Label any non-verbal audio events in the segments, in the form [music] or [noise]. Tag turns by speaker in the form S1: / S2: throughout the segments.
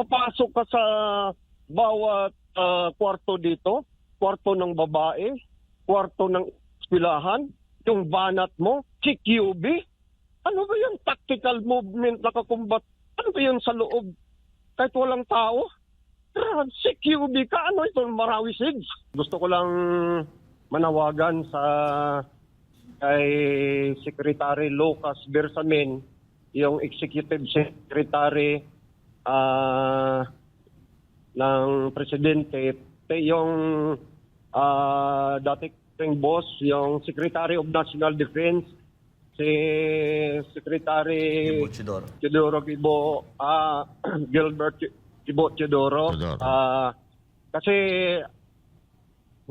S1: papasok ka sa bawat ah, kwarto dito, kwarto ng babae, kwarto ng eskwelahan, yung banat mo, CQB. Ano ba yung tactical movement na kakumbat? Ano ba yun sa loob? Kahit walang tao? CQB ka, ano ito, Marawi Sigs? Gusto ko lang manawagan sa kay Secretary Lucas Bersamin, yung Executive Secretary ah ng Presidente, te- yung ah dating boss, yung Secretary of National Defense, si Secretary
S2: Buchidor.
S1: Teodoro Gibo, ah [clears throat] Gilbert Teodoro.
S3: Teodoro.
S1: Ah, kasi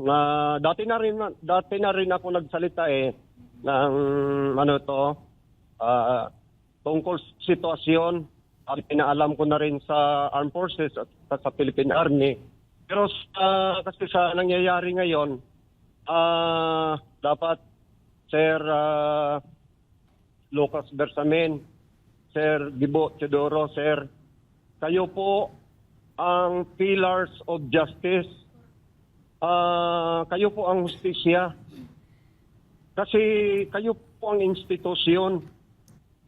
S1: na dati na rin dati na rin ako nagsalita eh ng ano to ah tungkol sitwasyon at pinaalam ko na rin sa Armed Forces at sa Philippine Army. Pero sa, kasi sa nangyayari ngayon, ah dapat Sir ah, Lucas Bersamin, Sir Gibo Teodoro, Sir, kayo po ang pillars of justice. Ah, kayo po ang hustisya. Kasi kayo po ang institusyon.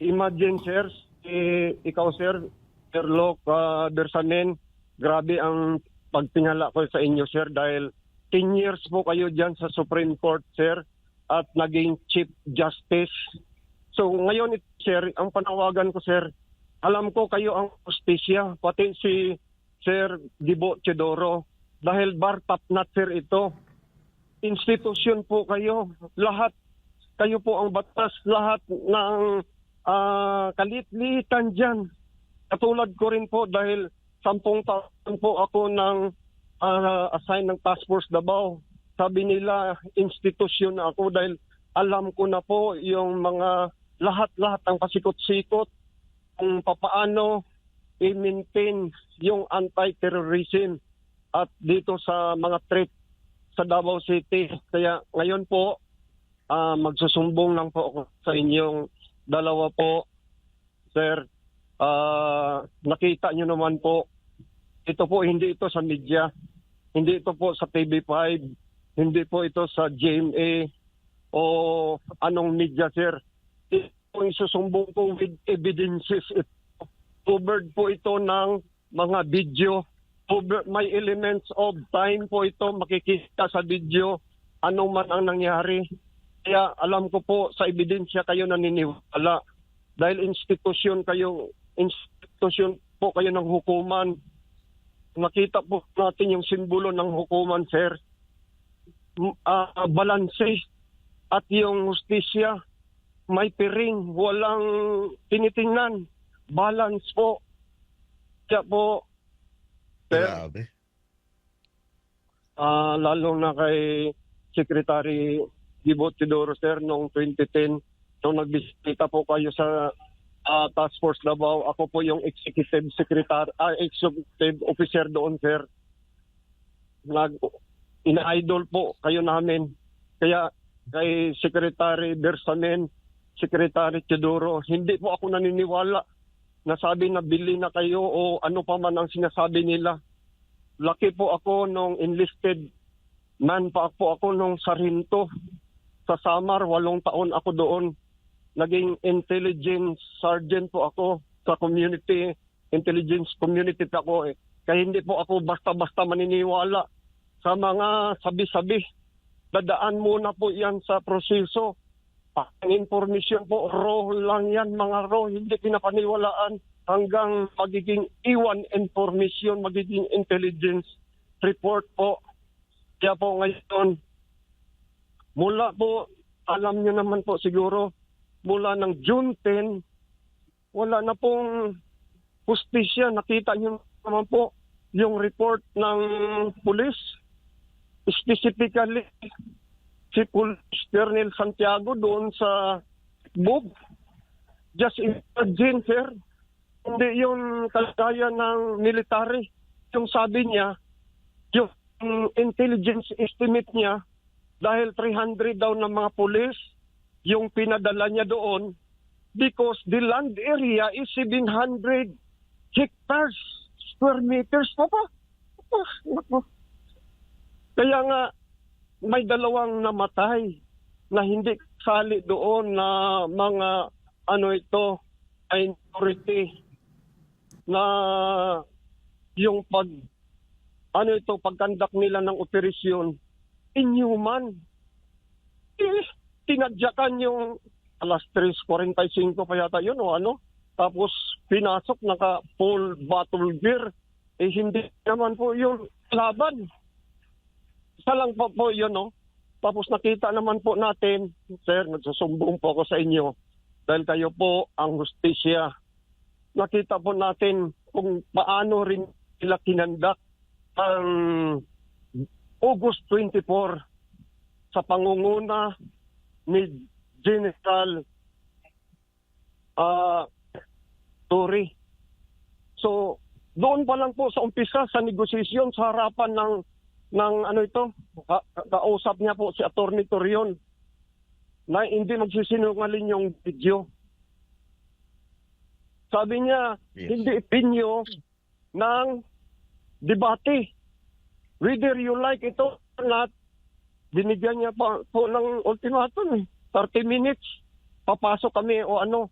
S1: Imagine, sir, eh, ikaw, sir, Sir Lok ah, Bersamin, grabe ang pagtingala ko sa inyo, sir, dahil 10 years po kayo dyan sa Supreme Court, sir, at naging Chief Justice. So ngayon, sir, ang panawagan ko, sir, alam ko kayo ang justisya, pati si Sir Gibo Chedoro, dahil bar top nut, sir, ito. Institusyon po kayo, lahat, kayo po ang batas, lahat ng ah, kalit-litan dyan. Katulad ko rin po dahil sampung taon po ako ng ah, assign ng Task Force Davao. Sabi nila, institusyon na ako dahil alam ko na po yung mga lahat-lahat ang pasikot-sikot kung papaano i-maintain yung anti-terrorism at dito sa mga threat sa Davao City. Kaya ngayon po, ah, magsusumbong lang po ako sa inyong dalawa po, sir. Ah, nakita nyo naman po, ito po hindi ito sa media, hindi ito po sa TV5, hindi po ito sa GMA o anong media, sir. Ito po isusumbong ko with evidences. Ito, covered po ito ng mga video. May elements of time po ito makikita sa video anong man ang nangyari. Kaya alam ko po sa ebidensya kayo naniniwala. Dahil institusyon kayo, institusyon po kayo ng hukuman. Nakita po natin yung simbolo ng hukuman, sir. Ah, balanse at yung justisya may piring, walang tinitingnan. Balance po. Kaya po, sir,
S3: Grabe.
S1: Ah, lalo na kay Secretary Gibo Tidoro sir noong 2010 nung nagbisita po kayo sa ah, Task Force Davao ako po yung executive secretary ah, executive officer doon sir. Nag ina-idol po kayo namin. Kaya kay Secretary Bersamin Secretary Tidoro hindi po ako naniniwala na sabi na bili na kayo o ano pa man ang sinasabi nila. Laki po ako nung enlisted man pa po ako nung Sarinto sa Samar, walong taon ako doon. Naging intelligence sergeant po ako sa community, intelligence community pa ako eh. Kaya hindi po ako basta-basta maniniwala sa mga sabi-sabi. Dadaan muna po yan sa proseso. Ang informasyon po, raw lang yan, mga raw, hindi pinapaniwalaan hanggang magiging iwan information, magiging intelligence report po. Kaya po ngayon, mula po, alam nyo naman po siguro, mula ng June 10, wala na pong justisya. Nakita nyo naman po yung report ng pulis. Specifically, si Police Colonel Santiago doon sa Bob. Just imagine, sir, hindi yung kalagayan ng military. Yung sabi niya, yung intelligence estimate niya, dahil 300 daw ng mga pulis, yung pinadala niya doon, because the land area is 700 hectares square meters. Pa pa. Kaya nga, may dalawang namatay na hindi sali doon na mga ano ito, minority na yung pag ano ito, pagkandak nila ng operasyon, inhuman. Eh, tinadyakan yung alas 3.45 pa yata yun o ano. Tapos pinasok naka full bottle beer. Eh hindi naman po yung laban. Isa lang po po yun no. Tapos nakita naman po natin, sir, nagsusumbong po ako sa inyo dahil kayo po ang hustisya. Nakita po natin kung paano rin sila kinandak ang August 24 sa pangunguna ni General ah Tory. So, doon pa lang po sa umpisa sa negosasyon sa harapan ng ng ano ito, ka- ka- kausap niya po si Attorney Torion na hindi magsisinungaling yung video. Sabi niya,
S2: Yes.
S1: hindi ipinyo ng debate. Whether you like it or not, binigyan niya pa po ng ultimatum eh. 30 minutes, papasok kami o ano,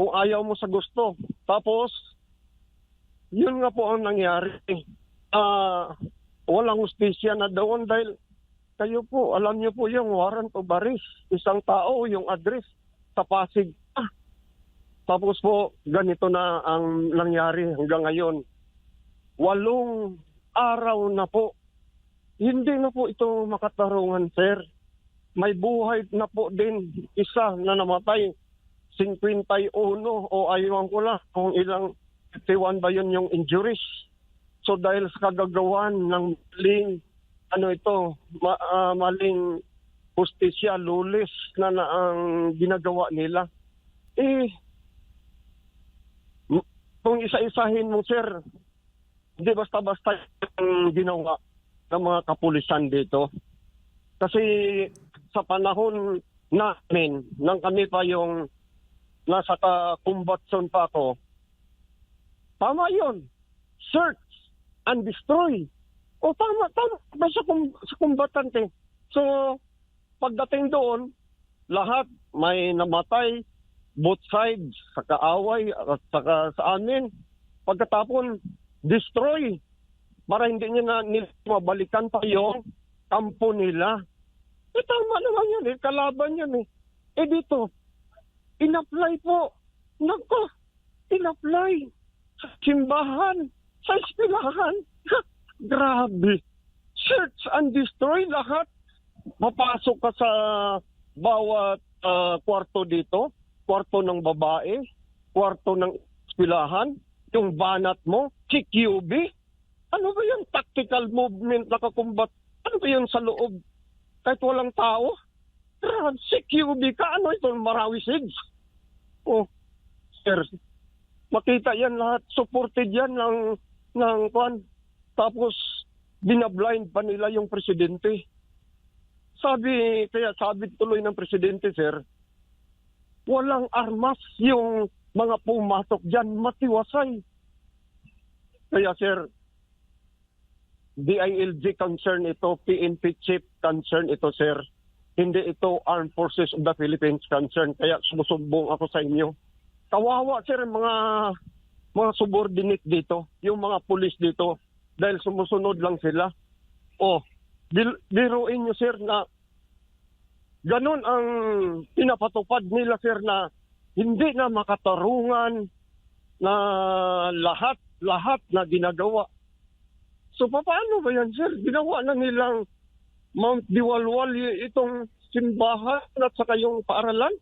S1: kung ayaw mo sa gusto. Tapos, yun nga po ang nangyari. Ah, walang justisya na doon dahil kayo po, alam niyo po yung warrant of arrest. Isang tao, yung address sa Pasig. Ah, tapos po, ganito na ang nangyari hanggang ngayon. Walong araw na po. Hindi na po ito makatarungan, sir. May buhay na po din isa na namatay. 51 o aywan ko lang kung ilang 51 ba yun yung injuries. So dahil sa kagagawan ng maling ano ito, ma, ah, maling justisya, lulis na, na ang ginagawa nila. Eh, kung isa-isahin mo, sir, hindi basta-basta yung ginawa ng mga kapulisan dito. Kasi sa panahon namin, nang kami pa yung nasa ka-combat zone pa ako, tama yun. Search and destroy. O tama, tama. Ba sa, kum, sa kumbatante. So, pagdating doon, lahat may namatay, both sides, sa kaaway at saka sa amin. Pagkatapon, destroy. Para hindi niya na nila mabalikan pa yung kampo nila. Eh, tama naman yun eh. Kalaban yun eh. Eh dito, in-apply po. Nako, in-apply. Sa simbahan, sa eskwelahan. Grabe. Search and destroy lahat. Mapasok ka sa bawat ah, kwarto dito, kwarto ng babae, kwarto ng eskwelahan, yung banat mo, CQB. Ano ba yun? Tactical movement na kakumbat. Ano ba yun sa loob? Kahit walang tao? Grabe, CQB ka. Ano ito? Marawi Sigs. Oh, sir. Makita yan lahat. Supported yan ng, ng kwan. Tapos, binablind pa nila yung presidente. Sabi, kaya sabi tuloy ng presidente, sir, walang armas yung mga pumasok dyan, matiwasay. Kaya, sir, DILG concern ito, PNP chief concern ito, sir. Hindi ito Armed Forces of the Philippines concern. Kaya sumusumbong ako sa inyo. Kawawa, sir, mga mga subordinate dito, yung mga pulis dito, dahil sumusunod lang sila. Oh, bil- biruin nyo, sir, na ganun ang pinapatupad nila, sir, na hindi na makatarungan na lahat, lahat na ginagawa. So, paano ba yan, sir? Ginawa na nilang Mount Diwalwal itong simbahan at saka yung paaralan.